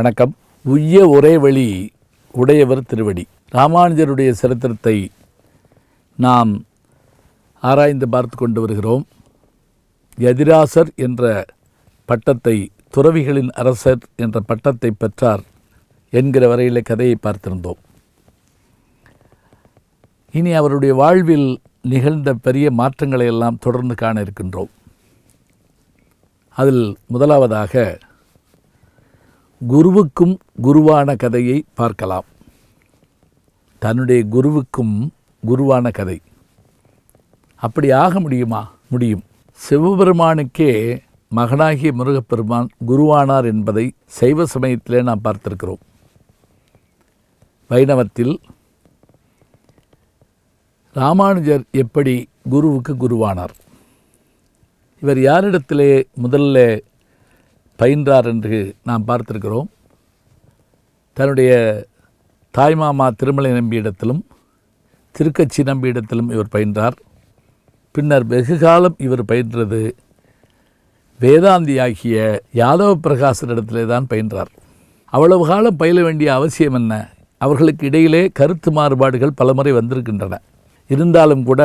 வணக்கம். உய்ய ஒரே வழி உடையவர் திருவடி. ராமானுஜருடைய சரித்திரத்தை நாம் ஆராய்ந்து பார்த்து கொண்டு வருகிறோம். எதிராசர் என்ற பட்டத்தை துறவிகளின் அரசர் என்ற பட்டத்தை பெற்றார் என்கிற வரையில் கதையை பார்த்திருந்தோம். இனி அவருடைய வாழ்வில் நிகழ்ந்த பெரிய மாற்றங்களை எல்லாம் தொடர்ந்து காண இருக்கின்றோம். அதில் முதலாவதாக குருவுக்கும் குருவான கதையை பார்க்கலாம். தன்னுடைய குருவுக்கும் குருவான கதை. அப்படி ஆக முடியுமா? முடியும். சிவபெருமானுக்கே மகனாகிய முருகப்பெருமான் குருவானார் என்பதை சைவ சமயத்திலே நாம் பார்த்திருக்கிறோம். வைணவத்தில் ராமானுஜர் எப்படி குருவுக்கு குருவானார்? இவர் யாரிடத்திலே முதல்ல பயின்றார் என்று நாம் பார்த்திருக்கிறோம். தன்னுடைய தாய்மாமா திருமலை நம்பியிடத்திலும் திருக்கச்சி நம்பியிடத்திலும் இவர் பயின்றார். பின்னர் வெகு காலம் இவர் பயின்றது வேதாந்தியாகிய யாதவ பிரகாசரிடத்திலே தான் பயின்றார். அவ்வளவு காலம் பயில வேண்டிய அவசியம் என்ன? அவர்களுக்கு இடையிலே கருத்து மாறுபாடுகள் பலமுறை வந்திருக்கின்றன. இருந்தாலும் கூட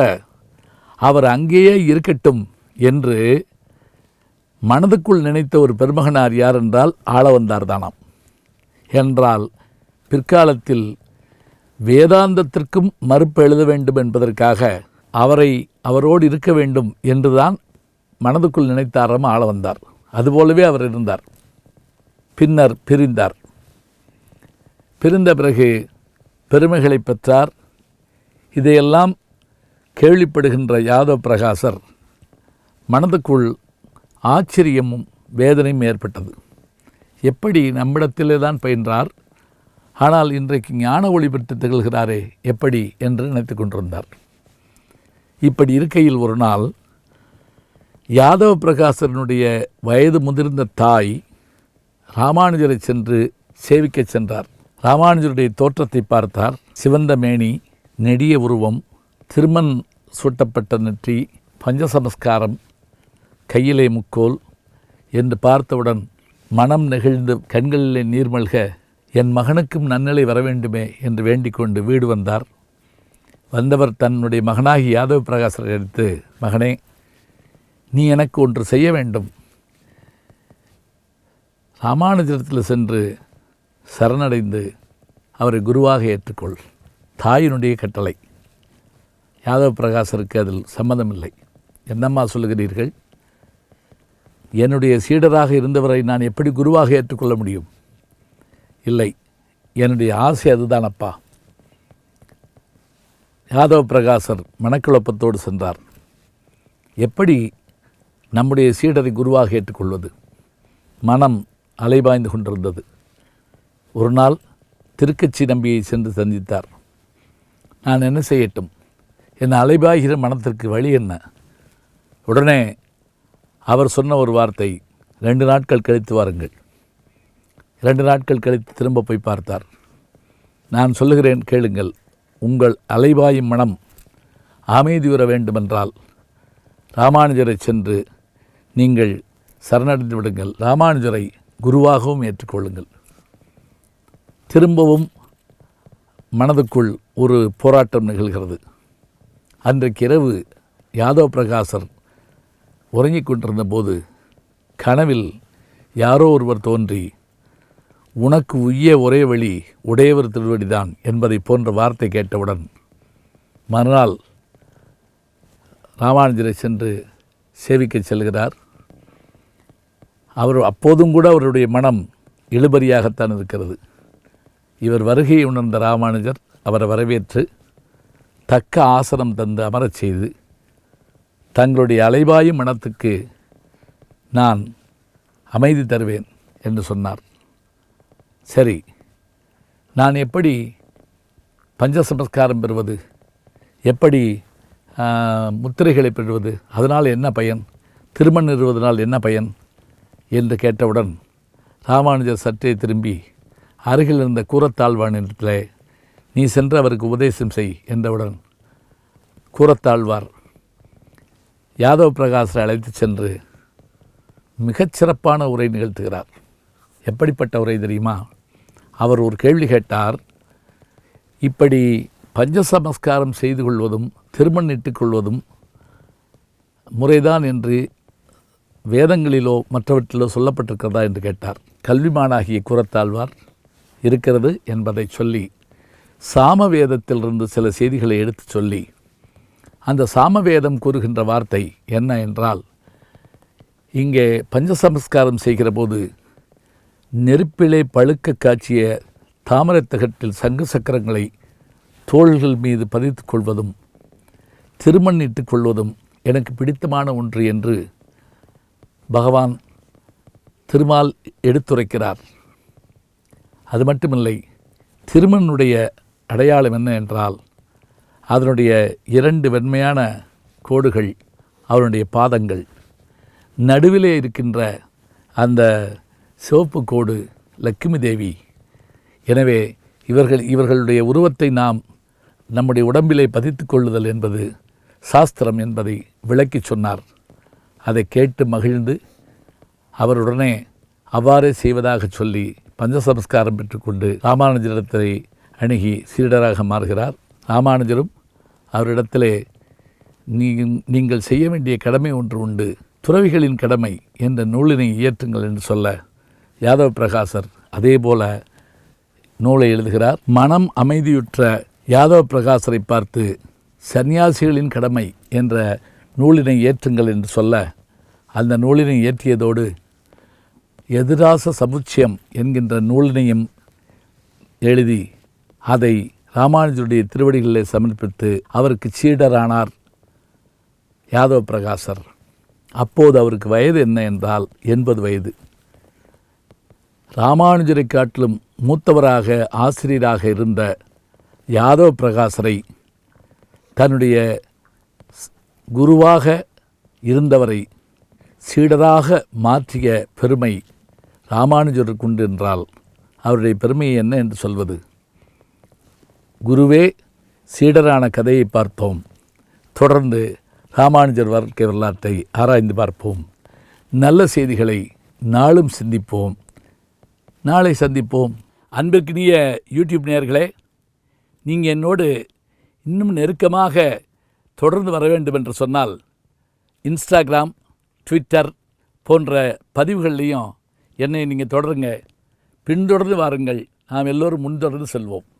அவர் அங்கேயே இருக்கட்டும் என்று மனதுக்குள் நினைத்த ஒரு பெருமகனார் யார் என்றால் ஆளவந்தார் தானாம் என்றால் பிற்காலத்தில் வேதாந்தத்திற்கும் மறுப்பு எழுத வேண்டும் என்பதற்காக அவரை அவரோடு இருக்க வேண்டும் என்றுதான் மனதுக்குள் நினைத்தாராம் ஆள வந்தார் அதுபோலவே அவர் இருந்தார். பின்னர் பிரிந்தார். பிரிந்த பிறகு பெருமைகளை பெற்றார். இதையெல்லாம் கேள்விப்படுகின்ற யாதவ பிரகாசர் மனதுக்குள் ஆச்சரியமும் வேதனையும் ஏற்பட்டது. எப்படி நம்மிடத்திலே தான் பயின்றார்? ஆனால் இன்றைக்கு ஞான ஒளி பெற்று திகழ்கிறாரே எப்படி என்று நினைத்து கொண்டிருந்தார். இப்படி இருக்கையில் ஒரு நாள் யாதவ பிரகாசரனுடைய வயது முதிர்ந்த தாய் ராமானுஜரை சென்று சேவிக்கச் சென்றார். ராமானுஜருடைய தோற்றத்தை பார்த்தார். சிவந்த மேனி நெடிய உருவம் திருமண் சூட்டப்பட்ட நெற்றி பஞ்சசமஸ்காரம் கையிலே முக்கோல் என்று பார்த்தவுடன் மனம் நெகிழ்ந்து கண்களிலே நீர்மல்க என் மகனுக்கும் நன்னிலை வர வேண்டுமே என்று வேண்டிக்கொண்டு வீடு வந்தார். வந்தவர் தன்னுடைய மகனாகி யாதவ பிரகாசரை எடுத்து மகனே நீ எனக்கு ஒன்று செய்ய வேண்டும். ராமானுஜரத்தில் சென்று சரணடைந்து அவரை குருவாக ஏற்றுக்கொள். தாயினுடைய கட்டளை. யாதவ பிரகாசருக்கு அதில் சம்மதமில்லை. என்னம்மா சொல்லுகிறீர்கள்? என்னுடைய சீடராக இருந்தவரை நான் எப்படி குருவாக ஏற்றுக்கொள்ள முடியும்? இல்லை. என்னுடைய ஆசை அதுதான் அப்பா. யாதவ பிரகாசர் மனக்குழப்பத்தோடு சென்றார். எப்படி நம்முடைய சீடரை குருவாக ஏற்றுக்கொள்வது? மனம் அலைபாய்ந்து கொண்டிருந்தது. ஒரு நாள் திருக்கச்சி நம்பியை சென்று சந்தித்தார். நான் என்ன செய்யட்டும்? என் அலைபாய்கிற மனத்திற்கு வழி என்ன? உடனே அவர் சொன்ன ஒரு வார்த்தை ரெண்டு நாட்கள் கழித்து வாருங்கள். இரண்டு நாட்கள் கழித்து திரும்ப போய் பார்த்தார். நான் சொல்லுகிறேன் கேளுங்கள் உங்கள் அலைபாயும் மனம் அமைதி உற வேண்டுமென்றால் ராமானுஜரை சென்று நீங்கள் சரணடைந்து விடுங்கள். ராமானுஜரை குருவாகவும் ஏற்றுக்கொள்ளுங்கள். திரும்பவும் மனதுக்குள் ஒரு போராட்டம் நிகழ்கிறது. அன்றைக்கு இரவு யாதவ் பிரகாசர் உறங்கிக் கொண்டிருந்த போது கனவில் யாரோ ஒருவர் தோன்றி உனக்கு உய்ய ஒரே வழி உடையவர் திருவடிதான் என்பதை போன்ற வார்த்தை கேட்டவுடன் மறுநாள் ராமானுஜரை சென்று சேவிக்கச் செல்கிறார். அவர் அப்போதும் கூட அவருடைய மனம் இழுபறியாகத்தான் இருக்கிறது. இவர் வருகையை உணர்ந்த ராமானுஜர் அவரை வரவேற்று தக்க ஆசனம் தந்து அமரச் செய்து தங்களுடைய அலைபாயும் மனத்துக்கு நான் அமைதி தருவேன் என்று சொன்னார். சரி நான் எப்படி பஞ்சசமஸ்காரம் பெறுவது? எப்படி முத்திரைகளை பெறுவது? அதனால் என்ன பயன்? திருமண் நிறுவதனால் என்ன பயன்? என்று கேட்டவுடன் ராமானுஜர் சற்றே திரும்பி அருகில் இருந்த கூரத்தாழ்வானிடத்திலே நீ சென்று அவருக்கு உபதேசம் செய் என்றவுடன் கூரத்தாழ்வார் யாதவ் பிரகாசரை அழைத்து சென்று மிகச்சிறப்பான உரை நிகழ்த்துகிறார். எப்படிப்பட்ட உரை தெரியுமா? அவர் ஒரு கேள்வி கேட்டார். இப்படி பஞ்சசமஸ்காரம் செய்து கொள்வதும் திருமண் இட்டுக்கொள்வதும் முறைதான் என்று வேதங்களிலோ மற்றவற்றிலோ சொல்லப்பட்டிருக்கிறதா என்று கேட்டார். கல்விமானாகிய குரத்தாழ்வார் இருக்கிறது என்பதை சொல்லி சாம வேதத்திலிருந்து சில செய்திகளை எடுத்துச் சொல்லி அந்த சாமவேதம் கூறுகின்ற வார்த்தை என்ன என்றால் இங்கே பஞ்சசமஸ்காரம் செய்கிற போது நெருப்பிலே பழுக்க காய்ச்சிய தாமரத்தகட்டில் சங்கு சக்கரங்களை தோள்கள் மீது பதித்து கொள்வதும் திருமண்ணிட்டுக் கொள்வதும் எனக்கு பிடித்தமான ஒன்று என்று பகவான் திருமால் எடுத்துரைக்கிறார். அது மட்டுமில்லை திருமனுடைய அடையாளம் என்ன என்றால் அதனுடைய இரண்டு வெண்மையான கோடுகள் அவருடைய பாதங்கள். நடுவிலே இருக்கின்ற அந்த சிவப்பு கோடு லக்ஷ்மி தேவி. எனவே இவர்கள் இவர்களுடைய உருவத்தை நாம் நம்முடைய உடம்பிலே பதித்துக் கொள்ளுதல் என்பது சாஸ்திரம் என்பதை விளக்கிச் சொன்னார். அதை கேட்டு மகிழ்ந்து அவருடனே அவ்வாறே செய்வதாக சொல்லி பஞ்சசம்ஸ்காரம் பெற்றுக்கொண்டு ராமானுஜரிடத்தை அணுகி சீடராக மாறுகிறார். ராமானுஜரும் அவரிடத்திலே நீ நீங்கள் செய்ய வேண்டிய கடமை ஒன்று உண்டு. துறவிகளின் கடமை என்ற நூலினை இயற்றுங்கள் என்று சொல்ல யாதவ பிரகாசர் அதே போல நூலை எழுதுகிறார். மனம் அமைதியுற்ற யாதவ பிரகாசரை பார்த்து சன்னியாசிகளின் கடமை என்ற நூலினை ஏற்றுங்கள் என்று சொல்ல அந்த நூலினை இயற்றியதோடு எதிராச சமுச்சயம் என்கின்ற நூலினையும் எழுதி அதை ராமானுஜருடைய திருவடிகளை சமர்ப்பித்து அவருக்கு சீடரானார் யாதவ பிரகாசர். அப்போது அவருக்கு வயது என்ன என்றால் எண்பது வயது. ராமானுஜரை காட்டிலும் மூத்தவராக ஆசிரியராக இருந்த யாதவ பிரகாசரை தன்னுடைய குருவாக இருந்தவரை சீடராக மாற்றிய பெருமை ராமானுஜருக்கு உண்டு என்றால் அவருடைய பெருமை என்ன என்று சொல்வது? குருவே சீடரான கதையை பார்த்தோம். தொடர்ந்து ராமானுஜர் வாழ்க்கை வரலாற்றை ஆராய்ந்து பார்ப்போம். நல்ல செய்திகளை நாளும் சிந்திப்போம். நாளை சந்திப்போம். அன்பிற்கினிய யூடியூப் நேயர்களே நீங்கள் என்னோடு இன்னும் நெருக்கமாக தொடர்ந்து வர வேண்டும் என்று சொன்னால் இன்ஸ்டாகிராம் ட்விட்டர் போன்ற பதிவுகள்லையும் என்னை நீங்கள் தொடருங்க. பின்தொடர்ந்து வாருங்கள். நாம் எல்லோரும் முன்தொடர்ந்து செல்வோம்.